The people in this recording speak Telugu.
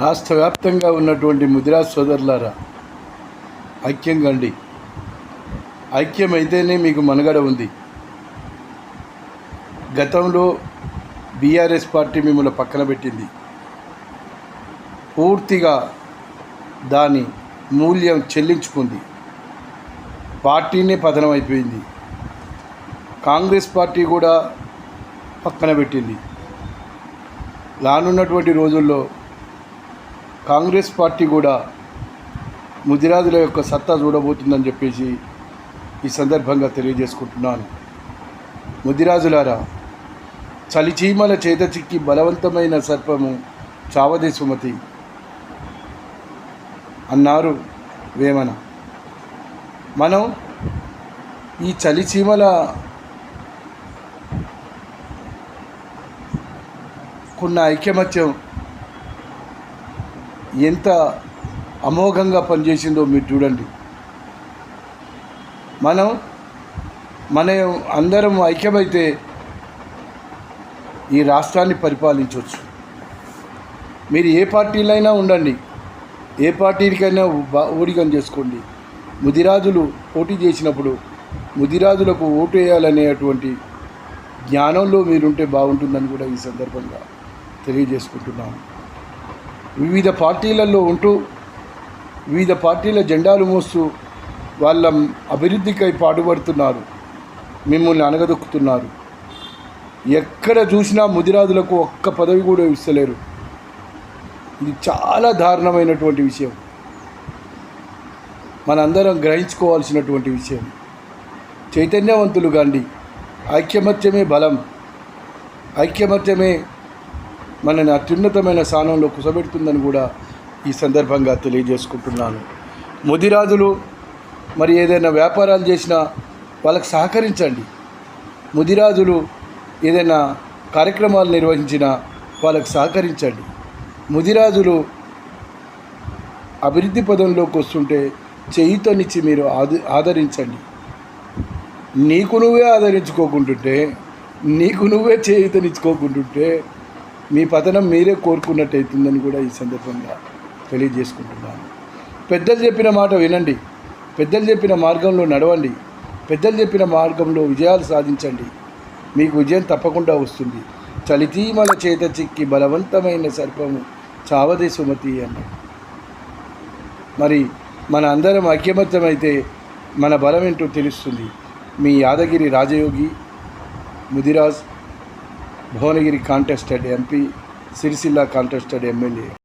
రాష్ట్ర వ్యాప్తంగా ఉన్నటువంటి ముదిరా సోదరులారా ఐక్యం కండి ఐక్యమైతేనే మీకు మనుగడ ఉంది. గతంలో బీఆర్ఎస్ పార్టీ మిమ్మల్ని పక్కన పెట్టింది. పూర్తిగా దాని మూల్యం చెల్లించుకుంది. పార్టీనే పతనం అయిపోయింది. కాంగ్రెస్ పార్టీ కూడా పక్కన పెట్టింది. రానున్నటువంటి రోజుల్లో కాంగ్రెస్ పార్టీ కూడా ముదిరాజుల యొక్క సత్తా చూడబోతుందని చెప్పేసి ఈ సందర్భంగా తెలియజేసుకుంటున్నాను. ముదిరాజులారా చలిచీమల చేత చిక్కి బలవంతమైన సర్పము చావదే సుమతి అన్నారు వేమన. మనం ఈ చలిచీమల కున్న ఐకమత్యం ఎంత అమోఘంగా పనిచేసిందో మీరు చూడండి. మనం మన అందరం ఐక్యమైతే ఈ రాష్ట్రాన్ని పరిపాలించవచ్చు. మీరు ఏ పార్టీలైనా ఉండండి. ఏ పార్టీకైనా ఓడిగం చేసుకోండి. ముదిరాజులు పోటీ చేసినప్పుడు ముదిరాజులకు ఓటు వేయాలనేటువంటి జ్ఞానంలో మీరుంటే బాగుంటుందని కూడా ఈ సందర్భంగా తెలియజేసుకుంటున్నాను. వివిధ పార్టీలలో ఉంటూ వివిధ పార్టీల జెండాలు మోస్తూ వాళ్ళ అభివృద్ధికై పాటుపడుతున్నారు మిమ్మల్ని అనగదొక్కుతున్నారు ఎక్కడ చూసినా ముదిరాజులకు ఒక్క పదవి కూడా ఇస్తలేరు. ఇది చాలా దారుణమైనటువంటి విషయం. మనందరం గ్రహించుకోవాల్సినటువంటి విషయం. చైతన్యవంతులు గాంధీ ఐక్యమత్యమే బలం. ఐక్యమత్యమే మనని అత్యున్నతమైన స్థానంలో కుసబెడుతుందని కూడా ఈ సందర్భంగా తెలియజేసుకుంటున్నాను. ముదిరాజులు మరి ఏదైనా వ్యాపారాలు చేసినా వాళ్ళకి సహకరించండి. ముదిరాజులు ఏదైనా కార్యక్రమాలు నిర్వహించినా వాళ్ళకి సహకరించండి. ముదిరాజులు అభివృద్ధి పదంలోకి వస్తుంటే చేయితోనిచ్చి మీరు ఆది ఆదరించండి. నీకు నువ్వే ఆదరించుకోకుంటుంటే నీకు నువ్వే చేయితనిచ్చుకోకుంటుంటే మీ పతనం మీరే కోరుకున్నట్టు అవుతుందని కూడా ఈ సందర్భంగా తెలియజేసుకుంటున్నాను. పెద్దలు చెప్పిన మాట వినండి. పెద్దలు చెప్పిన మార్గంలో నడవండి. పెద్దలు చెప్పిన మార్గంలో విజయాలు సాధించండి. మీకు విజయం తప్పకుండా వస్తుంది. చలితీమల చేత చిక్కి బలవంతమైన సర్పము చావదే సుమతి అన్నాడు. మరి మన అందరం ఐక్యమత్యమైతే మన బలం ఏంటో తెలుస్తుంది. మీ Yadagiri Rajayogi Mudiraj Bhuvanagiri contested MP Sircilla contested MLA